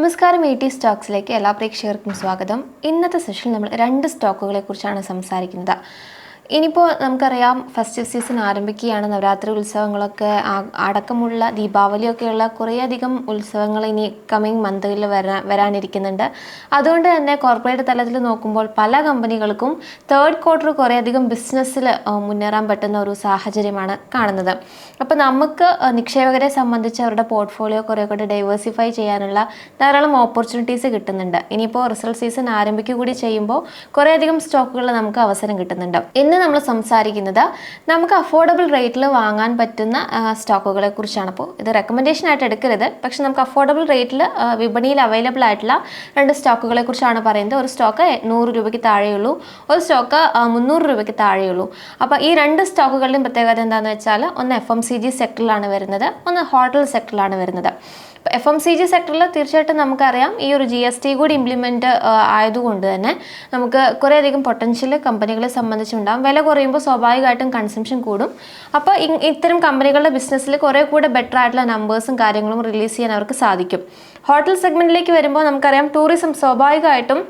നമസ്കാരം A T സ്റ്റോക്സിലേക്ക് എല്ലാ പ്രേക്ഷകർക്കും സ്വാഗതം. ഇന്നത്തെ സെഷനിൽ നമ്മൾ രണ്ട് സ്റ്റോക്കുകളെ കുറിച്ചാണ് സംസാരിക്കുന്നത്. ഇനിയിപ്പോൾ നമുക്കറിയാം ഫെസ്റ്റീവ് സീസൺ ആരംഭിക്കുകയാണ് നവരാത്രി ഉത്സവങ്ങളൊക്കെ അടക്കമുള്ള ദീപാവലിയൊക്കെയുള്ള കുറേയധികം ഉത്സവങ്ങൾ ഇനി കമ്മിങ് മന്തുകളിൽ വരാ വരാനിരിക്കുന്നുണ്ട്. അതുകൊണ്ട് തന്നെ കോർപ്പറേറ്റ് തലത്തിൽ നോക്കുമ്പോൾ പല കമ്പനികൾക്കും തേർഡ് ക്വാർട്ടർ കുറേയധികം ബിസിനസ്സിൽ മുന്നേറാൻ പറ്റുന്ന ഒരു സാഹചര്യമാണ് കാണുന്നത്. അപ്പോൾ നമുക്ക് നിക്ഷേപകരെ സംബന്ധിച്ച് അവരുടെ പോർട്ട്ഫോളിയോ കുറേ കൂടി ഡൈവേഴ്സിഫൈ ചെയ്യാനുള്ള ധാരാളം ഓപ്പർച്യൂണിറ്റീസ് കിട്ടുന്നുണ്ട്. ഇനിയിപ്പോൾ റിസൾട്ട് സീസൺ ആരംഭിക്കുക കൂടി ചെയ്യുമ്പോൾ കുറേയധികം സ്റ്റോക്കുകൾ നമുക്ക് അവസരം കിട്ടുന്നുണ്ട്. ഇന്ന് നമ്മൾ സംസാരിക്കുന്നത് നമുക്ക് അഫോർഡബിൾ റേറ്റിൽ വാങ്ങാൻ പറ്റുന്ന സ്റ്റോക്കുകളെ കുറിച്ചാണ്. അപ്പോൾ ഇത് റെക്കമെൻഡേഷൻ ആയിട്ട് എടുക്കരുത്. പക്ഷെ നമുക്ക് അഫോർഡബിൾ റേറ്റിൽ വിപണിയിൽ അവൈലബിൾ ആയിട്ടുള്ള രണ്ട് സ്റ്റോക്കുകളെ കുറിച്ചാണ് പറയുന്നത്. ഒരു സ്റ്റോക്ക് നൂറ് രൂപയ്ക്ക് താഴെയുള്ളൂ. ഒരു സ്റ്റോക്ക് മുന്നൂറ് രൂപയ്ക്ക് താഴെയുള്ളൂ. അപ്പോൾ ഈ രണ്ട് സ്റ്റോക്കുകളുടെയും പ്രത്യേകത എന്താണെന്ന് വെച്ചാൽ ഒന്ന് എഫ് എം സി ജി സെക്ടറിലാണ് വരുന്നത് ഒന്ന് ഹോട്ടൽ സെക്ടറിലാണ് വരുന്നത്. എഫ് എം സി ജി സെക്ടറിൽ തീർച്ചയായിട്ടും നമുക്കറിയാം. ഈ ഒരു ജി എസ് ടി കൂടി ഇംപ്ലിമെന്റ് ആയതുകൊണ്ട് തന്നെ നമുക്ക് കുറേയധികം പൊട്ടൻഷ്യൽ കമ്പനികളെ സംബന്ധിച്ചുണ്ടാകും വില കുറയുമ്പോൾ സ്വാഭാവികമായിട്ടും കൺസംഷൻ കൂടും. അപ്പോൾ ഇത്തരം കമ്പനികളുടെ ബിസിനസ്സിൽ കുറേ കൂടെ ബെറ്റർ ആയിട്ടുള്ള നമ്പേഴ്സും കാര്യങ്ങളും റിലീസ് ചെയ്യാൻ അവർക്ക് സാധിക്കും. ഹോട്ടൽ സെഗ്മെന്റിലേക്ക് വരുമ്പോൾ നമുക്കറിയാം ടൂറിസം സ്വാഭാവികമായിട്ടും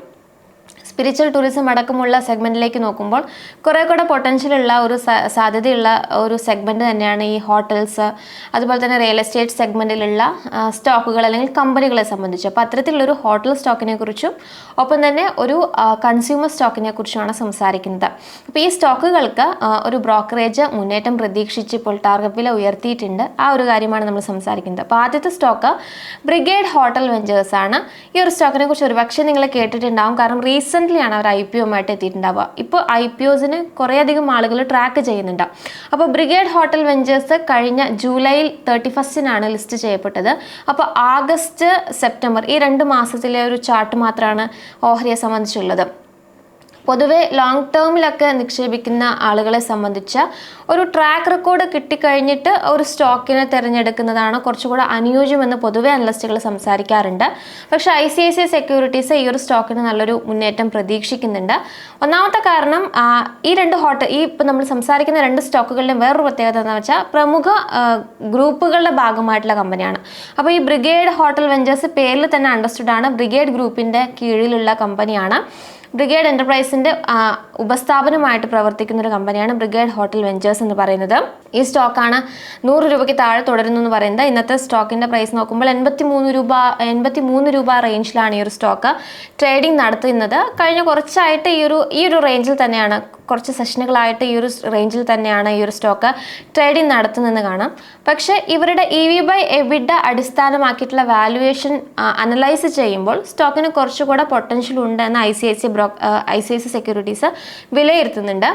സ്പിരിച്വൽ ടൂറിസം അടക്കമുള്ള സെഗ്മെന്റിലേക്ക് നോക്കുമ്പോൾ കുറേ കൂടെ പൊട്ടൻഷ്യലുള്ള ഒരു സാധ്യതയുള്ള ഒരു സെഗ്മെന്റ് തന്നെയാണ് ഈ ഹോട്ടൽസ് അതുപോലെ തന്നെ റിയൽ എസ്റ്റേറ്റ് സെഗ്മെന്റിലുള്ള സ്റ്റോക്കുകൾ അല്ലെങ്കിൽ കമ്പനികളെ സംബന്ധിച്ച്. അപ്പോൾ അത്തരത്തിലുള്ളൊരു ഹോട്ടൽ സ്റ്റോക്കിനെ കുറിച്ചും ഒപ്പം തന്നെ ഒരു കൺസ്യൂമർ സ്റ്റോക്കിനെ കുറിച്ചുമാണ് സംസാരിക്കുന്നത്. അപ്പോൾ ഈ സ്റ്റോക്കുകൾക്ക് ഒരു ബ്രോക്കറേജ് മുന്നേറ്റം പ്രതീക്ഷിച്ച് ഇപ്പോൾ ടാർഗറ്റ് വില ഉയർത്തിയിട്ടുണ്ട്. ആ ഒരു കാര്യമാണ് നമ്മൾ സംസാരിക്കുന്നത്. അപ്പോൾ ആദ്യത്തെ സ്റ്റോക്ക് ബ്രിഗേഡ് ഹോട്ടൽ വെഞ്ചേഴ്സ് ആണ്. ഈ ഒരു സ്റ്റോക്കിനെ കുറിച്ച് ഒരുപക്ഷെ നിങ്ങൾ കേട്ടിട്ടുണ്ടാവും. കാരണം റീസെന്റ്ലി ആണ് അവർ ഐ പി ഒമായിട്ട് എത്തിയിട്ടുണ്ടാവുക. ഇപ്പോൾ ഐ പി ഒസിന് കുറേയധികം ആളുകൾ ട്രാക്ക് ചെയ്യുന്നുണ്ട്. അപ്പോൾ ബ്രിഗേഡ് ഹോട്ടൽ വെഞ്ചേഴ്സ് കഴിഞ്ഞ ജൂലൈയിൽ തേർട്ടി ഫസ്റ്റിനാണ് ലിസ്റ്റ് ചെയ്യപ്പെട്ടത്. അപ്പോൾ ആഗസ്റ്റ് സെപ്റ്റംബർ ഈ രണ്ട് മാസത്തിലെ ഒരു ചാർട്ട് മാത്രമാണ് ഓഹരിയെ സംബന്ധിച്ചുള്ളത്. പൊതുവെ ലോങ് ടേമിലൊക്കെ നിക്ഷേപിക്കുന്ന ആളുകളെ സംബന്ധിച്ച ഒരു ട്രാക്ക് റെക്കോർഡ് കിട്ടിക്കഴിഞ്ഞിട്ട് ഒരു സ്റ്റോക്കിനെ തിരഞ്ഞെടുക്കുന്നതാണ് കുറച്ചുകൂടെ അനുയോജ്യമെന്ന് പൊതുവെ അനലിസ്റ്റുകൾ സംസാരിക്കാറുണ്ട്. പക്ഷേ I C I C I securities ഈ ഒരു സ്റ്റോക്കിന് നല്ലൊരു മുന്നേറ്റം പ്രതീക്ഷിക്കുന്നുണ്ട്. ഒന്നാമത്തെ കാരണം ഈ രണ്ട് ഹോട്ടൽ ഈ ഇപ്പം നമ്മൾ സംസാരിക്കുന്ന രണ്ട് സ്റ്റോക്കുകളുടെ വേറൊരു പ്രത്യേകത എന്ന് വെച്ചാൽ പ്രമുഖ ഗ്രൂപ്പുകളുടെ ഭാഗമായിട്ടുള്ള കമ്പനിയാണ്. അപ്പോൾ ഈ ബ്രിഗേഡ് ഹോട്ടൽ വെഞ്ചേഴ്സ് പേരിൽ തന്നെ അണ്ടർസ്റ്റുഡ് ആണ്. ബ്രിഗേഡ് ഗ്രൂപ്പിന്റെ കീഴിലുള്ള കമ്പനിയാണ്. ബ്രിഗേഡ് എന്റർപ്രൈസിന്റെ ഉപസ്ഥാപനമായിട്ട് പ്രവർത്തിക്കുന്ന ഒരു കമ്പനിയാണ് ബ്രിഗേഡ് ഹോട്ടൽ വെഞ്ചേഴ്സ് എന്ന് പറയുന്നത്. ഈ സ്റ്റോക്കാണ് നൂറ് രൂപയ്ക്ക് താഴെ തുടരുന്നു എന്ന് പറയുന്നത്. ഇന്നത്തെ സ്റ്റോക്കിന്റെ പ്രൈസ് നോക്കുമ്പോൾ എൺപത്തി മൂന്ന് രൂപ എൺപത്തി മൂന്ന് രൂപ റേഞ്ചിലാണ് ഈ ഒരു സ്റ്റോക്ക് ട്രേഡിംഗ് നടത്തുന്നത്. കഴിഞ്ഞ കുറച്ചായിട്ട് ഈ ഒരു ഈ ഒരു റേഞ്ചിൽ തന്നെയാണ് കുറച്ച് സെഷനുകളായിട്ട് ഈ ഒരു റേഞ്ചിൽ തന്നെയാണ് ഈ ഒരു സ്റ്റോക്ക് ട്രേഡിംഗ് നടത്തുന്നതെന്ന് കാണാം. പക്ഷേ ഇവരുടെ ഇ വി ബൈ എവിഡ അടിസ്ഥാനമാക്കിയിട്ടുള്ള വാല്യുവേഷൻ അനലൈസ് ചെയ്യുമ്പോൾ സ്റ്റോക്കിന് കുറച്ചുകൂടെ പൊട്ടൻഷ്യൽ ഉണ്ട് എന്ന് I C I C bro I C I C securities വിലയിരുത്തുന്നുണ്ട്.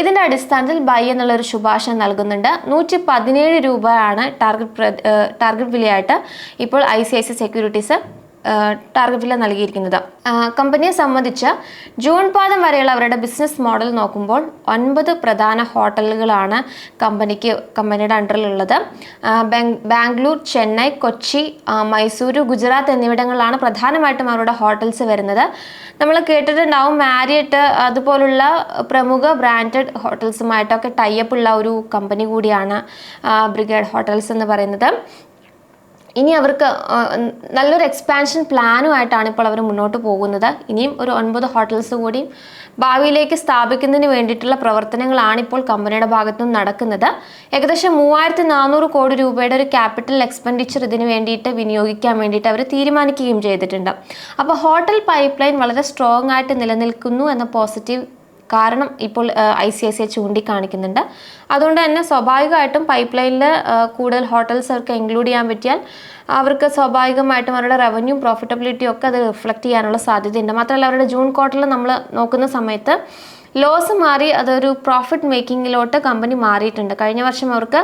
ഇതിന്റെ അടിസ്ഥാനത്തിൽ ബൈ എന്നുള്ളൊരു ശുപാർശ നൽകുന്നുണ്ട്. നൂറ്റി പതിനേഴ് രൂപയാണ് ടാർഗറ്റ് ടാർഗറ്റ് വിലയായിട്ട് ഇപ്പോൾ I C I C securities target വില നൽകിയിരിക്കുന്നത്. കമ്പനിയെ സംബന്ധിച്ച് ജൂൺ പാദം വരെയുള്ള അവരുടെ ബിസിനസ് മോഡൽ നോക്കുമ്പോൾ ഒൻപത് പ്രധാന ഹോട്ടലുകളാണ് കമ്പനിക്ക് കമ്പനിയുടെ അണ്ടറിലുള്ളത് ബാംഗ്ലൂർ ചെന്നൈ കൊച്ചി മൈസൂരു ഗുജറാത്ത് എന്നിവിടങ്ങളിലാണ് പ്രധാനമായിട്ടും അവരുടെ ഹോട്ടൽസ് വരുന്നത്. നമ്മൾ കേട്ടിട്ടുണ്ടാവും മാരിയറ്റ് അതുപോലുള്ള പ്രമുഖ ബ്രാൻഡഡ് ഹോട്ടൽസുമായിട്ടൊക്കെ ടൈപ്പ് ഉള്ള ഒരു കമ്പനി കൂടിയാണ് ബ്രിഗേഡ് ഹോട്ടൽസ് എന്ന് പറയുന്നത്. ഇനി അവർക്ക് നല്ലൊരു എക്സ്പാൻഷൻ പ്ലാനുമായിട്ടാണ് ഇപ്പോൾ അവർ മുന്നോട്ട് പോകുന്നത്. ഇനിയും ഒരു ഒൻപത് ഹോട്ടൽസ് കൂടി ഭാവിയിലേക്ക് സ്ഥാപിക്കുന്നതിന് വേണ്ടിയിട്ടുള്ള പ്രവർത്തനങ്ങളാണ് ഇപ്പോൾ കമ്പനിയുടെ ഭാഗത്തുനിന്ന് നടക്കുന്നത്. ഏകദേശം മൂവായിരത്തി നാനൂറ് കോടി രൂപയുടെ ഒരു ക്യാപിറ്റൽ എക്സ്പെൻഡിച്ചർ ഇതിന് വേണ്ടിയിട്ട് വിനിയോഗിക്കാൻ വേണ്ടിയിട്ട് അവർ തീരുമാനിക്കുകയും ചെയ്തിട്ടുണ്ട്. അപ്പോൾ ഹോട്ടൽ പൈപ്പ് ലൈൻ വളരെ സ്ട്രോങ് ആയിട്ട് നിലനിൽക്കുന്നു എന്ന പോസിറ്റീവ് കാരണം ഇപ്പോൾ I C I C I ചൂണ്ടിക്കാണിക്കുന്നുണ്ട്. അതുകൊണ്ട് തന്നെ സ്വാഭാവികമായിട്ടും പൈപ്പ് ലൈനിൽ കൂടുതൽ ഹോട്ടൽസ് അവർക്ക് ഇൻക്ലൂഡ് ചെയ്യാൻ പറ്റിയാൽ അവർക്ക് സ്വാഭാവികമായിട്ടും അവരുടെ റവന്യൂ പ്രോഫിറ്റബിലിറ്റി ഒക്കെ അത് റിഫ്ലക്റ്റ് ചെയ്യാനുള്ള സാധ്യതയുണ്ട്. മാത്രമല്ല അവരുടെ ജൂൺ ക്വാർട്ടറിൽ നമ്മൾ നോക്കുന്ന സമയത്ത് ലോസ് മാറി അതൊരു പ്രോഫിറ്റ് മേക്കിങ്ങിലോട്ട് കമ്പനി മാറിയിട്ടുണ്ട്. കഴിഞ്ഞ വർഷം അവർക്ക്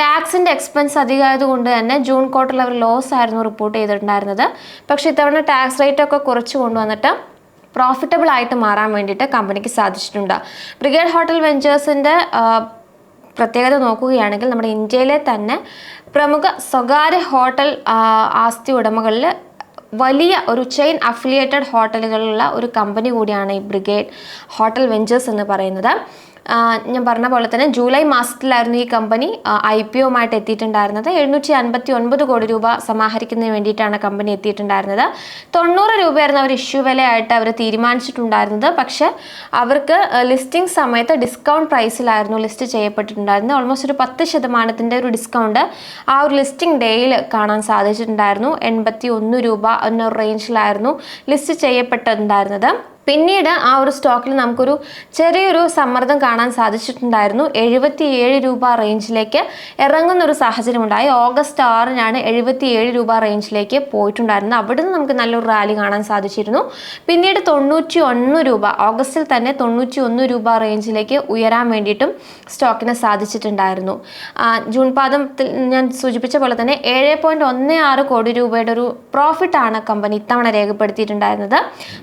ടാക്സിന്റെ എക്സ്പെൻസ് അധികമായതുകൊണ്ട് തന്നെ ജൂൺ ക്വാർട്ടറിൽ അവർ ലോസ് ആയിരുന്നു റിപ്പോർട്ട് ചെയ്തിട്ടുണ്ടായിരുന്നത്. പക്ഷേ ഇത്തവണ ടാക്സ് റേറ്റ് ഒക്കെ കുറച്ച് കൊണ്ടുവന്നിട്ട് പ്രോഫിറ്റബിൾ ആയിട്ട് മാറാൻ വേണ്ടിയിട്ട് കമ്പനിക്ക് സാധിച്ചിട്ടുണ്ട്. ബ്രിഗേഡ് ഹോട്ടൽ വെഞ്ചേഴ്സിന്റെ പ്രത്യേകത നോക്കുകയാണെങ്കിൽ നമ്മുടെ ഇന്ത്യയിലെ തന്നെ പ്രമുഖ സ്വകാര്യ ഹോട്ടൽ ആസ്തി ഉടമകളിൽ വലിയ ഒരു ചെയിൻ അഫിലിയേറ്റഡ് ഹോട്ടലുകളുള്ള ഒരു കമ്പനി കൂടിയാണ് ഈ ബ്രിഗേഡ് ഹോട്ടൽ വെഞ്ചേഴ്സ് എന്ന് പറയുന്നത്. ഞാൻ പറഞ്ഞ പോലെ തന്നെ ജൂലൈ മാസത്തിലായിരുന്നു ഈ കമ്പനി ഐ പി ഒമായിട്ട് എത്തിയിട്ടുണ്ടായിരുന്നത്. എഴുന്നൂറ്റി അൻപത്തി ഒൻപത് കോടി രൂപ സമാഹരിക്കുന്നതിന് വേണ്ടിയിട്ടാണ് കമ്പനി എത്തിയിട്ടുണ്ടായിരുന്നത്. തൊണ്ണൂറ് രൂപയായിരുന്നു അവർ ഇഷ്യൂ വിലയായിട്ട് അവർ തീരുമാനിച്ചിട്ടുണ്ടായിരുന്നത്. പക്ഷേ അവർക്ക് ലിസ്റ്റിംഗ് സമയത്ത് ഡിസ്കൗണ്ട് പ്രൈസിലായിരുന്നു ലിസ്റ്റ് ചെയ്യപ്പെട്ടിട്ടുണ്ടായിരുന്നത്. ഓൾമോസ്റ്റ് ഒരു പത്ത് ശതമാനത്തിന്റെ ഒരു ഡിസ്കൗണ്ട് ആ ഒരു ലിസ്റ്റിംഗ് ഡേയിൽ കാണാൻ സാധിച്ചിട്ടുണ്ടായിരുന്നു. എൺപത്തി ഒന്ന് രൂപ എന്നൊരു റേഞ്ചിലായിരുന്നു ലിസ്റ്റ് ചെയ്യപ്പെട്ടിട്ടുണ്ടായിരുന്നത്. പിന്നീട് ആ ഒരു സ്റ്റോക്കിൽ നമുക്കൊരു ചെറിയൊരു സമ്മർദ്ദം കാണാൻ സാധിച്ചിട്ടുണ്ടായിരുന്നു. എഴുപത്തി ഏഴ് രൂപ റേഞ്ചിലേക്ക് ഇറങ്ങുന്ന ഒരു സാഹചര്യം ഉണ്ടായി ഓഗസ്റ്റ് ആറിനാണ് എഴുപത്തി ഏഴ് രൂപ റേഞ്ചിലേക്ക് പോയിട്ടുണ്ടായിരുന്നത്. അവിടുന്ന് നമുക്ക് നല്ലൊരു റാലി കാണാൻ സാധിച്ചിരുന്നു. പിന്നീട് തൊണ്ണൂറ്റി ഒന്ന് രൂപ ഓഗസ്റ്റിൽ തന്നെ തൊണ്ണൂറ്റി ഒന്ന് രൂപ റേഞ്ചിലേക്ക് ഉയരാൻ വേണ്ടിയിട്ടും സ്റ്റോക്കിന് സാധിച്ചിട്ടുണ്ടായിരുന്നു. ജൂൺ പാദത്തിൽ ഞാൻ സൂചിപ്പിച്ച പോലെ തന്നെ ഏഴ് പോയിന്റ് ഒന്ന് ആറ് കോടി രൂപയുടെ ഒരു പ്രോഫിറ്റാണ് കമ്പനി ഇത്തവണ രേഖപ്പെടുത്തിയിട്ടുണ്ടായിരുന്നത്.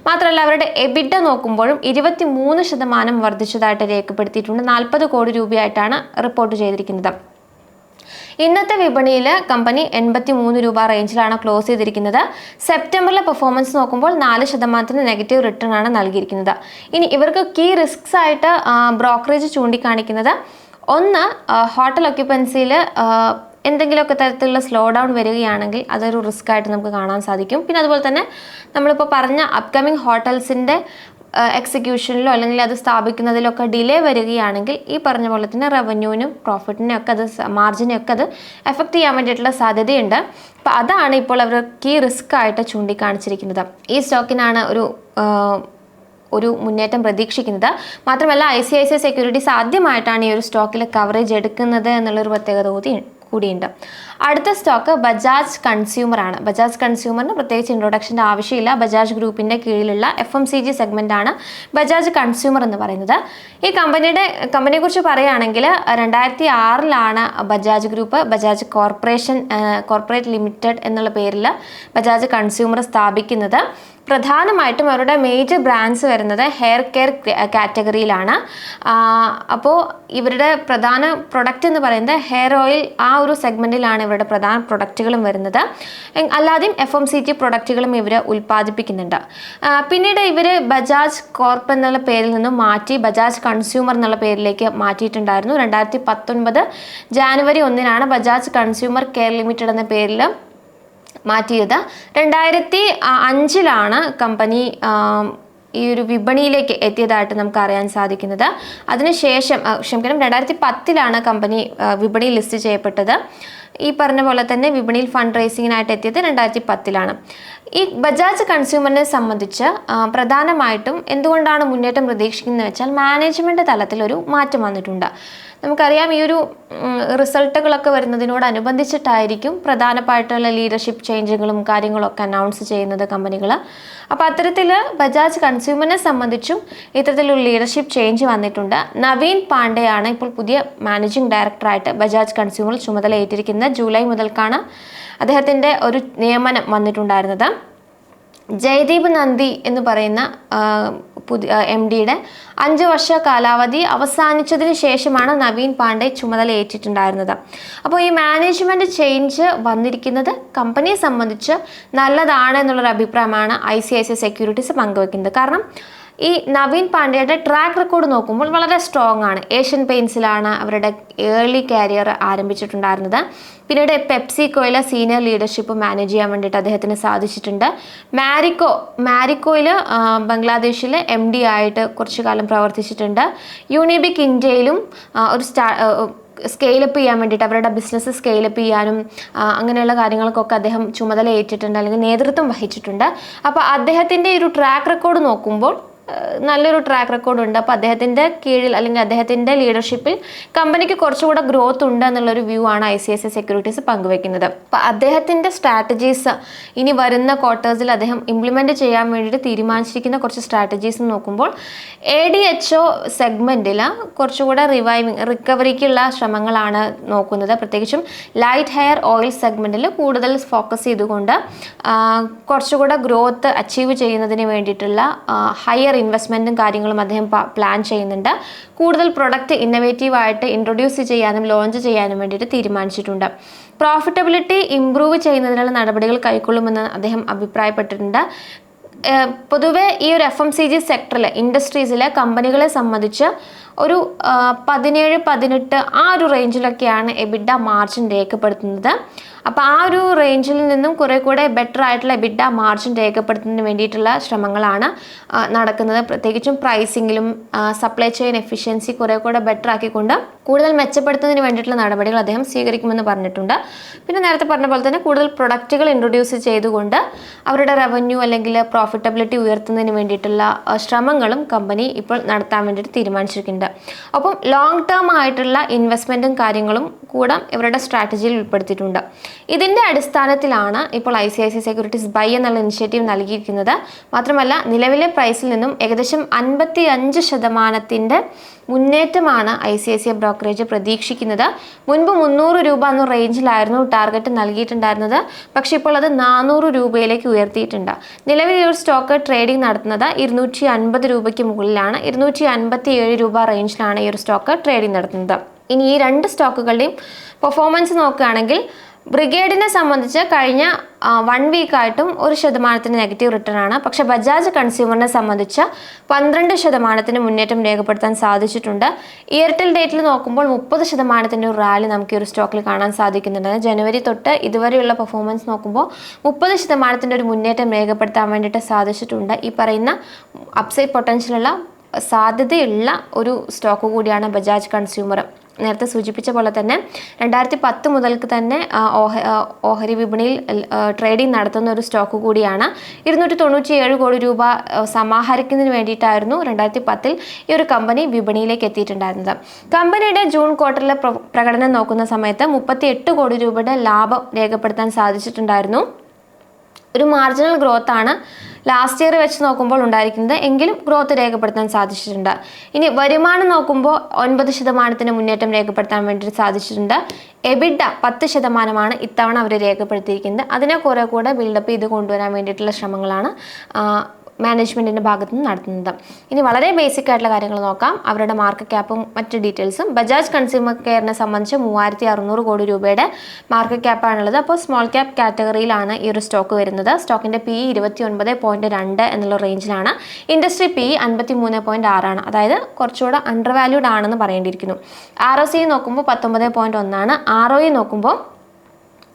മാത്രമല്ല അവരുടെ എബിഡ നോക്കുമ്പോഴും ഇരുപത്തി മൂന്ന് ശതമാനം വർദ്ധിച്ചതായിട്ട് രേഖപ്പെടുത്തിയിട്ടുണ്ട്. നാൽപ്പത് കോടി രൂപയായിട്ടാണ് റിപ്പോർട്ട് ചെയ്തിരിക്കുന്നത്. ഇന്നത്തെ വിപണിയിൽ കമ്പനി എൺപത്തി മൂന്ന് രൂപ റേഞ്ചിലാണ് ക്ലോസ് ചെയ്തിരിക്കുന്നത്. സെപ്റ്റംബറിലെ പെർഫോമൻസ് നോക്കുമ്പോൾ നാല് ശതമാനത്തിന് നെഗറ്റീവ് റിട്ടേൺ ആണ് നൽകിയിരിക്കുന്നത്. ഇനി ഇവർക്ക് കീ റിസ്ക്സ് ആയിട്ട് ബ്രോക്കറേജ് ചൂണ്ടിക്കാണിക്കുന്നത്. ഒന്ന് ഹോട്ടൽ ഒക്യുപ്പൻസിയിൽ എന്തെങ്കിലുമൊക്കെ തരത്തിലുള്ള സ്ലോ ഡൗൺ വരികയാണെങ്കിൽ അതൊരു റിസ്ക് ആയിട്ട് നമുക്ക് കാണാൻ സാധിക്കും. പിന്നെ അതുപോലെ തന്നെ നമ്മളിപ്പോൾ പറഞ്ഞ അപ്കമിങ് ഹോട്ടൽസിന്റെ എക്സിക്യൂഷനിലോ അല്ലെങ്കിൽ അത് സ്ഥാപിക്കുന്നതിലൊക്കെ ഡിലേ വരികയാണെങ്കിൽ ഈ പറഞ്ഞ പോലെ തന്നെ റവന്യൂവിനും പ്രോഫിറ്റിനും ഒക്കെ അത് മാർജിനെയൊക്കെ അത് എഫക്റ്റ് ചെയ്യാൻ വേണ്ടിയിട്ടുള്ള സാധ്യതയുണ്ട്. അപ്പോൾ അതാണ് ഇപ്പോൾ അവർ കീ റിസ്ക് ആയിട്ട് ചൂണ്ടിക്കാണിച്ചിരിക്കുന്നത്. ഈ സ്റ്റോക്കിനാണ് ഒരു ഒരു മുന്നേറ്റം പ്രതീക്ഷിക്കുന്നത്. മാത്രമല്ല I C I C securities ആദ്യമായിട്ടാണ് ഈ ഒരു സ്റ്റോക്കിൽ കവറേജ് എടുക്കുന്നത് എന്നുള്ളൊരു പ്രത്യേകത കൂടി കൂടിയുണ്ട്. അടുത്ത സ്റ്റോക്ക് ബജാജ് കൺസ്യൂമർ ആണ്. ബജാജ് കൺസ്യൂമറിന് പ്രത്യേകിച്ച് ഇൻട്രൊഡക്ഷന്റെ ആവശ്യമില്ല. ബജാജ് ഗ്രൂപ്പിന്റെ കീഴിലുള്ള എഫ് എം സി ജി സെഗ്മെന്റാണ് ബജാജ് കൺസ്യൂമർ എന്ന് പറയുന്നത്. ഈ കമ്പനിയുടെ കമ്പനിയെക്കുറിച്ച് പറയുകയാണെങ്കിൽ രണ്ടായിരത്തി ആറിലാണ് Bajaj group Bajaj corporation corporate limited എന്നുള്ള പേരിൽ ബജാജ് കൺസ്യൂമർ സ്ഥാപിക്കുന്നത്. പ്രധാനമായിട്ടും അവരുടെ മേജർ ബ്രാൻഡ്സ് വരുന്നത് ഹെയർ കെയർ കാറ്റഗറിയിലാണ് അപ്പോൾ ഇവരുടെ പ്രധാന പ്രൊഡക്റ്റ് എന്ന് പറയുന്നത് ഹെയർ ഓയിൽ ആ ഒരു സെഗ്മെന്റിലാണ് ഇവരുടെ പ്രധാന പ്രൊഡക്റ്റുകളും വരുന്നത്. അല്ലാതെയും എഫ് എം സി ടി പ്രൊഡക്റ്റുകളും ഇവർ ഉൽപ്പാദിപ്പിക്കുന്നുണ്ട്. പിന്നീട് ഇവർ ബജാജ് കോർപ്പ് എന്നുള്ള പേരിൽ നിന്നും മാറ്റി ബജാജ് കൺസ്യൂമർ എന്നുള്ള പേരിലേക്ക് മാറ്റിയിട്ടുണ്ടായിരുന്നു. രണ്ടായിരത്തി പത്തൊൻപത് ജാനുവരി ഒന്നിനാണ് ബജാജ് കൺസ്യൂമർ കെയർ ലിമിറ്റഡ് എന്ന പേരിൽ മാറ്റിയത്. രണ്ടായിരത്തി അഞ്ചിലാണ് കമ്പനി ഈ ഒരു വിപണിയിലേക്ക് എത്തിയതായിട്ട് നമുക്ക് അറിയാൻ സാധിക്കുന്നത്. അതിനുശേഷം ക്ഷമിക്കണം രണ്ടായിരത്തി പത്തിലാണ് കമ്പനി വിപണി വിപണിയിൽ ലിസ്റ്റ് ചെയ്യപ്പെട്ടത്. ഈ പറഞ്ഞ പോലെ തന്നെ വിപണിയിൽ ഫണ്ട് റേസിങ്ങിനായിട്ട് എത്തിയത് രണ്ടായിരത്തി പത്തിലാണ്. ഈ ബജാജ് കൺസ്യൂമറിനെ സംബന്ധിച്ച് പ്രധാനമായിട്ടും എന്തുകൊണ്ടാണ് മുന്നേറ്റം പ്രതീക്ഷിക്കുന്നത് വെച്ചാൽ മാനേജ്മെന്റ് തലത്തിലൊരു മാറ്റം വന്നിട്ടുണ്ട്. നമുക്കറിയാം ഈ ഒരു റിസൾട്ടുകളൊക്കെ വരുന്നതിനോടനുബന്ധിച്ചിട്ടായിരിക്കും പ്രധാനമായിട്ടുള്ള ലീഡർഷിപ്പ് ചേഞ്ചുകളും കാര്യങ്ങളൊക്കെ അനൗൺസ് ചെയ്യുന്നത് കമ്പനികൾ അപ്പോൾ അത്തരത്തിൽ ബജാജ് കൺസ്യൂമറിനെ സംബന്ധിച്ചും ഇത്തരത്തിലൊരു ലീഡർഷിപ്പ് ചേഞ്ച് വന്നിട്ടുണ്ട്. നവീൻ പാണ്ഡെയാണ് ഇപ്പോൾ പുതിയ മാനേജിംഗ് ഡയറക്ടറായിട്ട് ബജാജ് കൺസ്യൂമർ ചുമതല ഏറ്റിരിക്കുന്നത് ജൂലൈ മുതൽക്കാണ് അദ്ദേഹത്തിന്റെ ഒരു നിയമനം വന്നിട്ടുണ്ടായിരുന്നത്. ജയദീപ് നന്ദി എന്ന് പറയുന്ന പുതിയ എം ഡിയുടെ അഞ്ച് വർഷ കാലാവധി അവസാനിച്ചതിന് ശേഷമാണ് നവീൻ പാണ്ഡെ ചുമതല ഏറ്റിട്ടുണ്ടായിരുന്നത്. അപ്പോൾ ഈ മാനേജ്മെന്റ് ചേഞ്ച് വന്നിരിക്കുന്നത് കമ്പനിയെ സംബന്ധിച്ച് നല്ലതാണ് എന്നുള്ളൊരു അഭിപ്രായമാണ് I C I C securities പങ്കുവെക്കുന്നത്. കാരണം ഈ നവീൻ പാണ്ഡ്യയുടെ ട്രാക്ക് റെക്കോർഡ് നോക്കുമ്പോൾ വളരെ സ്ട്രോങ് ആണ്. ഏഷ്യൻ പെയിൻസിലാണ് അവരുടെ ഏർലി കാരിയർ ആരംഭിച്ചിട്ടുണ്ടായിരുന്നത്. പിന്നീട് പെപ്സിക്കോയിലെ സീനിയർ ലീഡർഷിപ്പ് മാനേജ് ചെയ്യാൻ വേണ്ടിയിട്ട് അദ്ദേഹത്തിന് സാധിച്ചിട്ടുണ്ട്. മാരിക്കോ മാരിക്കോയിൽ ബംഗ്ലാദേശിൽ എം ഡി ആയിട്ട് കുറച്ചു കാലം പ്രവർത്തിച്ചിട്ടുണ്ട്. യൂണിബിക് ഇന്ത്യയിലും ഒരു സ്റ്റാ സ്കെയിലപ്പ് ചെയ്യാൻ വേണ്ടിയിട്ട് അവരുടെ ബിസിനസ് സ്കെയിലപ്പ് ചെയ്യാനും അങ്ങനെയുള്ള കാര്യങ്ങൾക്കൊക്കെ അദ്ദേഹം ചുമതല ഏറ്റിട്ടുണ്ട് അല്ലെങ്കിൽ നേതൃത്വം വഹിച്ചിട്ടുണ്ട്. അപ്പോൾ അദ്ദേഹത്തിന്റെ ഒരു ട്രാക്ക് റെക്കോർഡ് നോക്കുമ്പോൾ നല്ലൊരു ട്രാക്ക് റെക്കോർഡ് ഉണ്ട്. അപ്പോൾ അദ്ദേഹത്തിന്റെ കീഴിൽ അല്ലെങ്കിൽ അദ്ദേഹത്തിന്റെ ലീഡർഷിപ്പിൽ കമ്പനിക്ക് കുറച്ചുകൂടെ ഗ്രോത്ത് ഉണ്ട് എന്നുള്ളൊരു വ്യൂ ആണ് I C I C securities പങ്കുവെക്കുന്നത്. അപ്പോൾ അദ്ദേഹത്തിന്റെ സ്ട്രാറ്റജീസ് ഇനി വരുന്ന ക്വാർട്ടേഴ്സിൽ അദ്ദേഹം ഇംപ്ലിമെന്റ് ചെയ്യാൻ വേണ്ടിയിട്ട് തീരുമാനിച്ചിരിക്കുന്ന കുറച്ച് സ്ട്രാറ്റജീസ് നോക്കുമ്പോൾ എ ഡി എച്ച് ഒ സെഗ്മെന്റിൽ കുറച്ചുകൂടെ റിവൈവിങ് റിക്കവറിക്കുള്ള ശ്രമങ്ങളാണ് നോക്കുന്നത്. പ്രത്യേകിച്ചും ലൈറ്റ് ഹെയർ ഓയിൽ സെഗ്മെന്റിൽ കൂടുതൽ ഫോക്കസ് ചെയ്തുകൊണ്ട് കുറച്ചുകൂടെ ഗ്രോത്ത് അച്ചീവ് ചെയ്യുന്നതിന് വേണ്ടിയിട്ടുള്ള ഹയർ ഇൻവെസ്റ്റ്മെന്റും കാര്യങ്ങളും അദ്ദേഹം പ്ലാൻ ചെയ്യുന്നുണ്ട്. കൂടുതൽ പ്രൊഡക്റ്റ് ഇന്നവേറ്റീവ് ആയിട്ട് ഇൻട്രൊഡ്യൂസ് ചെയ്യാനും ലോഞ്ച് ചെയ്യാനും വേണ്ടിയിട്ട് തീരുമാനിച്ചിട്ടുണ്ട്. പ്രോഫിറ്റബിലിറ്റി ഇംപ്രൂവ് ചെയ്യുന്നതിനുള്ള നടപടികൾ കൈക്കൊള്ളുമെന്ന് അദ്ദേഹം അഭിപ്രായപ്പെട്ടിട്ടുണ്ട്. പൊതുവെ ഈ ഒരു എഫ് എം സി ജി സെക്ടറിൽ ഇൻഡസ്ട്രീസിലെ കമ്പനികളെ സംബന്ധിച്ച് ഒരു പതിനേഴ് പതിനെട്ട് ആ ഒരു റേഞ്ചിലൊക്കെയാണ് എബിഡ മാർജിൻ രേഖപ്പെടുത്തുന്നത്. അപ്പോൾ ആ ഒരു റേഞ്ചിൽ നിന്നും കുറെ കൂടെ ബെറ്റർ ആയിട്ടുള്ള എബിഡ മാർജിൻ രേഖപ്പെടുത്തുന്നതിന് വേണ്ടിയിട്ടുള്ള ശ്രമങ്ങളാണ് നടക്കുന്നത്. പ്രത്യേകിച്ചും പ്രൈസിങ്ങിലും സപ്ലൈ ചെയിൻ എഫിഷ്യൻസി കുറെ കൂടെ ബെറ്റർ ആക്കിക്കൊണ്ട് കൂടുതൽ മെച്ചപ്പെടുത്തുന്നതിന് വേണ്ടിയിട്ടുള്ള നടപടികൾ അദ്ദേഹം സ്വീകരിക്കുമെന്ന് പറഞ്ഞിട്ടുണ്ട്. പിന്നെ നേരത്തെ പറഞ്ഞ പോലെ തന്നെ കൂടുതൽ പ്രൊഡക്റ്റുകൾ ഇൻട്രൊഡ്യൂസ് ചെയ്തുകൊണ്ട് അവരുടെ റവന്യൂ അല്ലെങ്കിൽ പ്രോഫിറ്റബിലിറ്റി ഉയർത്തുന്നതിന് വേണ്ടിയിട്ടുള്ള ശ്രമങ്ങളും കമ്പനി ഇപ്പോൾ നടത്താൻ വേണ്ടിയിട്ട് തീരുമാനിച്ചിരിക്കുന്നുണ്ട്. അപ്പം ലോങ് ടേം ആയിട്ടുള്ള ഇൻവെസ്റ്റ്മെന്റും കാര്യങ്ങളും കൂടെ ഇവരുടെ സ്ട്രാറ്റജിയിൽ ഉൾപ്പെടുത്തിയിട്ടുണ്ട്. ഇതിന്റെ അടിസ്ഥാനത്തിലാണ് ഇപ്പോൾ I C I C securities buy എന്നുള്ള ഇനിഷ്യേറ്റീവ് നൽകിയിരിക്കുന്നത്. മാത്രമല്ല നിലവിലെ പ്രൈസിൽ നിന്നും ഏകദേശം അൻപത്തി അഞ്ച് ശതമാനത്തിന്റെ മുന്നേറ്റമാണ് I C I C I brokerage പ്രതീക്ഷിക്കുന്നത്. മുൻപ് മുന്നൂറ് രൂപ എന്ന റേഞ്ചിലായിരുന്നു ടാർഗറ്റ് നൽകിയിട്ടുണ്ടായിരുന്നത്. പക്ഷേ ഇപ്പോൾ അത് നാനൂറ് രൂപയിലേക്ക് ഉയർത്തിയിട്ടുണ്ട്. നിലവിൽ ഈ ഒരു സ്റ്റോക്ക് ട്രേഡിംഗ് നടത്തുന്നത് ഇരുന്നൂറ്റി അൻപത് രൂപയ്ക്ക് മുകളിലാണ്. ഇരുന്നൂറ്റി അൻപത്തി ഏഴ് രൂപ റേഞ്ചിലാണ് ഈ ഒരു സ്റ്റോക്ക് ട്രേഡിംഗ് നടത്തുന്നത്. ഇനി ഈ രണ്ട് സ്റ്റോക്കുകളുടെയും പെർഫോമൻസ് നോക്കുകയാണെങ്കിൽ ബ്രിഗേഡിനെ സംബന്ധിച്ച് കഴിഞ്ഞ വൺ വീക്കായിട്ടും ഒരു ശതമാനത്തിന് നെഗറ്റീവ് റിട്ടേൺ ആണ്. പക്ഷേ ബജാജ് കൺസ്യൂമറിനെ സംബന്ധിച്ച് പന്ത്രണ്ട് ശതമാനത്തിന് മുന്നേറ്റം രേഖപ്പെടുത്താൻ സാധിച്ചിട്ടുണ്ട്. ഇയർടെൽ ഡേറ്റിൽ നോക്കുമ്പോൾ മുപ്പത് ശതമാനത്തിന്റെ ഒരു റാലി നമുക്ക് ഈ ഒരു സ്റ്റോക്കിൽ കാണാൻ സാധിക്കുന്നുണ്ട്. ജനുവരി തൊട്ട് ഇതുവരെയുള്ള പെർഫോമൻസ് നോക്കുമ്പോൾ മുപ്പത് ശതമാനത്തിന്റെ ഒരു മുന്നേറ്റം രേഖപ്പെടുത്താൻ വേണ്ടിയിട്ട് സാധിച്ചിട്ടുണ്ട്. ഈ പറയുന്ന അപ്സൈഡ് പൊട്ടൻഷ്യലുള്ള സാധ്യതയുള്ള ഒരു സ്റ്റോക്ക് കൂടിയാണ് ബജാജ് കൺസ്യൂമർ. നേരത്തെ സൂചിപ്പിച്ച പോലെ തന്നെ രണ്ടായിരത്തി പത്ത് മുതൽക്ക് തന്നെ ഓഹരി വിപണിയിൽ ട്രേഡിംഗ് നടത്തുന്ന ഒരു സ്റ്റോക്ക് കൂടിയാണ്. ഇരുന്നൂറ്റി തൊണ്ണൂറ്റി ഏഴ് കോടി രൂപ സമാഹരിക്കുന്നതിന് വേണ്ടിയിട്ടായിരുന്നു രണ്ടായിരത്തി പത്തിൽ ഈ ഒരു കമ്പനി വിപണിയിലേക്ക് എത്തിയിട്ടുണ്ടായിരുന്നത്. കമ്പനിയുടെ ജൂൺ ക്വാർട്ടറിലെ പ്രകടനം നോക്കുന്ന സമയത്ത് മുപ്പത്തി എട്ട് കോടി രൂപയുടെ ലാഭം രേഖപ്പെടുത്താൻ സാധിച്ചിട്ടുണ്ടായിരുന്നു. ഒരു മാർജിനൽ ഗ്രോത്ത് ആണ് ലാസ്റ്റ് ഇയർ വെച്ച് നോക്കുമ്പോൾ ഉണ്ടായിരിക്കുന്നത് എങ്കിലും ഗ്രോത്ത് രേഖപ്പെടുത്താൻ സാധിച്ചിട്ടുണ്ട്. ഇനി വരുമാനം നോക്കുമ്പോൾ ഒൻപത് ശതമാനത്തിന് മുന്നേറ്റം രേഖപ്പെടുത്താൻ വേണ്ടി സാധിച്ചിട്ടുണ്ട്. എബിഡ പത്ത് ശതമാനമാണ് ഇത്തവണ അവർ രേഖപ്പെടുത്തിയിരിക്കുന്നത്. അതിനെ കുറെ കൂടെ ബിൽഡപ്പ് ചെയ്ത് കൊണ്ടുവരാൻ വേണ്ടിയിട്ടുള്ള ശ്രമങ്ങളാണ് മാനേജ്മെന്റിന്റെ ഭാഗത്തു നിന്ന് നടത്തുന്നത്. ഇനി വളരെ ബേസിക് ആയിട്ടുള്ള കാര്യങ്ങൾ നോക്കാം. അവരുടെ മാർക്കറ്റ് ക്യാപ്പും മറ്റ് ഡീറ്റെയിൽസും ബജാജ് കൺസ്യൂമർ കെയറിനെ സംബന്ധിച്ച് മൂവായിരത്തി അറുന്നൂറ് കോടി രൂപയുടെ മാർക്കറ്റ് ക്യാപ്പാണുള്ളത് അപ്പോൾ സ്മോൾ ക്യാപ്പ് കാറ്റഗറിയിലാണ് ഈ ഒരു സ്റ്റോക്ക് വരുന്നത്. സ്റ്റോക്കിന്റെ പി ഇരുപത്തി ഒൻപത് പോയിന്റ് രണ്ട് എന്നുള്ള റേഞ്ചിലാണ് ഇൻഡസ്ട്രി പി അൻപത്തി മൂന്ന് പോയിന്റ് ആറാണ്. അതായത് കുറച്ചുകൂടെ അണ്ടർ വാല്യൂഡ് ആണെന്ന് പറയേണ്ടിയിരിക്കുന്നു. ആർ ഒ സി നോക്കുമ്പോൾ പത്തൊമ്പത് പോയിന്റ് ഒന്നാണ്. ആർ ഒ ഇ നോക്കുമ്പോൾ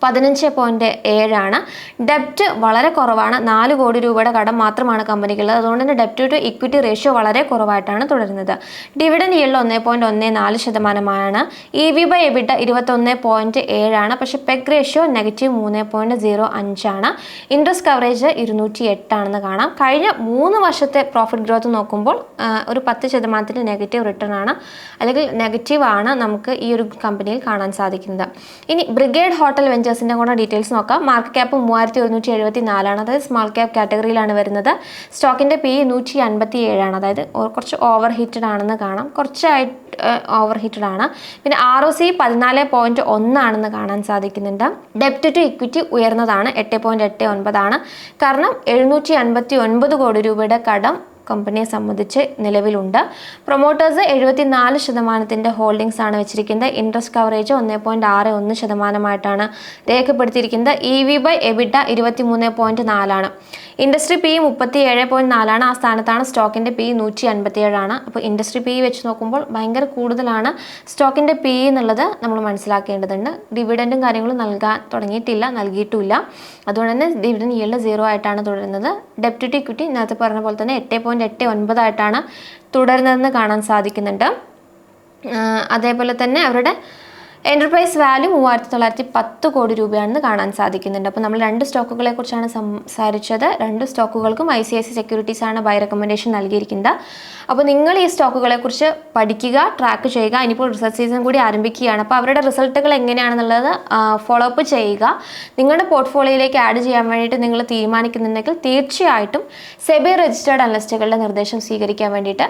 പതിനഞ്ച് പോയിന്റ് ഏഴാണ്. ഡെപ്റ്റ് വളരെ കുറവാണ്. നാല് കോടി രൂപയുടെ കടം മാത്രമാണ് കമ്പനിക്കുള്ളത്. അതുകൊണ്ട് തന്നെ ഡെപ്റ്റ് ടു ഇക്വിറ്റി റേഷ്യോ വളരെ കുറവായിട്ടാണ് തുടരുന്നത്. ഡിവിഡൻ yield ഒന്നേ പോയിന്റ് ഒന്ന് നാല് ശതമാനമാണ്. ഇ വി ബൈ എബിട്ട ഇരുപത്തൊന്ന് പോയിന്റ് ഏഴാണ്. പക്ഷേ പെഗ് റേഷ്യോ നെഗറ്റീവ് മൂന്ന് പോയിന്റ് സീറോ അഞ്ചാണ്. ഇൻട്രസ്റ്റ് കവറേജ് ഇരുന്നൂറ്റി എട്ടാണെന്ന് കാണാം. കഴിഞ്ഞ മൂന്ന് വർഷത്തെ പ്രോഫിറ്റ് ഗ്രോത്ത് നോക്കുമ്പോൾ ഒരു പത്ത് ശതമാനത്തിന് നെഗറ്റീവ് റിട്ടേൺ ആണ്. അല്ലെങ്കിൽ നെഗറ്റീവ് ആണ് നമുക്ക് ഈ ഒരു കമ്പനിയിൽ കാണാൻ സാധിക്കുന്നത്. ഇനി ബ്രിഗേഡ് ഹോട്ടൽ വെഞ്ചേഴ്സിന്റെ കൂടെ ഡീറ്റെയിൽസ് നോക്കാം. മാർക്കറ്റ് ക്യാപ്പ് മൂവായിരത്തി ഒരുന്നൂറ്റി എഴുപത്തി നാലാണ് അതായത് സ്മാൾ ക്യാപ്പ് കാറ്റഗറിയിലാണ് വരുന്നത്. സ്റ്റോക്കിന്റെ പി നൂറ്റി അൻപത്തി ഏഴാണ് അതായത് കുറച്ച് ഓവർ ഹീറ്റഡ് ആണെന്ന് കാണാം. കുറച്ചായിട്ട് ഓവർ ഹീറ്റഡ് ആണ്. പിന്നെ ആർ ഒ സി പതിനാല് പോയിന്റ് ഒന്നാണെന്ന് കാണാൻ സാധിക്കുന്നുണ്ട്. ഡെപ്റ്റ് ടു ഇക്വിറ്റി ഉയർന്നതാണ്. എട്ട് പോയിന്റ് എട്ട് ഒൻപതാണ്. കാരണം എഴുന്നൂറ്റി അൻപത്തി ഒൻപത് കോടി രൂപയുടെ കടം കമ്പനിയെ സംബന്ധിച്ച് നിലവിലുണ്ട്. പ്രൊമോട്ടേഴ്സ് എഴുപത്തിനാല് ശതമാനത്തിന്റെ ഹോൾഡിംഗ്സ് ആണ് വെച്ചിരിക്കുന്നത്. ഇൻട്രസ്റ്റ് കവറേജ് ഒന്ന് പോയിന്റ് ആറ് ഒന്ന് ശതമാനമായിട്ടാണ് രേഖപ്പെടുത്തിയിരിക്കുന്നത്. ഇ വി ബൈ എബിഡ ഇരുപത്തി മൂന്ന് പോയിന്റ് നാലാണ്. ഇൻഡസ്ട്രി പി മുപ്പത്തി ഏഴ് പോയിന്റ് നാലാണ്. ആ സ്ഥാനത്താണ് സ്റ്റോക്കിന്റെ പി നൂറ്റി അൻപത്തി ഏഴാണ് അപ്പോൾ ഇൻഡസ്ട്രി പി വെച്ച് നോക്കുമ്പോൾ ഭയങ്കര കൂടുതലാണ് സ്റ്റോക്കിന്റെ പി എന്നുള്ളത് നമ്മൾ മനസ്സിലാക്കേണ്ടതുണ്ട്. ഡിവിഡന്റും കാര്യങ്ങളും നൽകാൻ തുടങ്ങിയിട്ടില്ല നൽകിയിട്ടുമില്ല. അതുകൊണ്ട് തന്നെ ഡിവിഡൻ yield സീറോ ആയിട്ടാണ് തുടരുന്നത്. ഡെപ്റ്റ് ഇക്വിറ്റി നേരത്തെ പറഞ്ഞ പോലെ തന്നെ എട്ട് പോയിന്റ് എട്ട് ഒൻപതായിട്ടാണ് തുടരുന്നതെന്ന് കാണാൻ സാധിക്കുന്നുണ്ട്. അതേപോലെ തന്നെ അവരുടെ എന്റർപ്രൈസ് വാല്യൂ മൂവായിരത്തി തൊള്ളായിരത്തി പത്ത് കോടി രൂപയാണെന്ന് കാണാൻ സാധിക്കുന്നുണ്ട്. അപ്പോൾ നമ്മൾ രണ്ട് സ്റ്റോക്കുകളെ കുറിച്ചാണ് സംസാരിച്ചത്. രണ്ട് സ്റ്റോക്കുകൾക്കും I C I C securities ആണ് ബൈ റെക്കമെൻഡേഷൻ നൽകിയിരിക്കുന്നത്. അപ്പോൾ നിങ്ങൾ ഈ സ്റ്റോക്കുകളെ കുറിച്ച് പഠിക്കുക ട്രാക്ക് ചെയ്യുക. ഇനിയിപ്പോൾ റിസൾട്ട് സീസൺ കൂടി ആരംഭിക്കുകയാണ്. അപ്പോൾ അവരുടെ റിസൾട്ടുകൾ എങ്ങനെയാണെന്നുള്ളത് ഫോളോ അപ്പ് ചെയ്യുക. നിങ്ങളുടെ പോർട്ട്ഫോളിയോയിലേക്ക് ആഡ് ചെയ്യാൻ വേണ്ടിയിട്ട് നിങ്ങൾ തീരുമാനിക്കുന്നുണ്ടെങ്കിൽ തീർച്ചയായിട്ടും സെബി രജിസ്റ്റേർഡ് അനലിസ്റ്റുകളുടെ നിർദ്ദേശം സ്വീകരിക്കാൻ വേണ്ടിയിട്ട്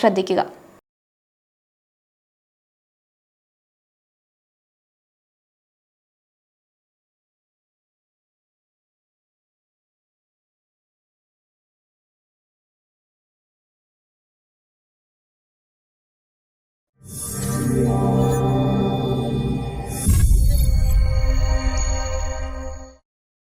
ശ്രദ്ധിക്കുക.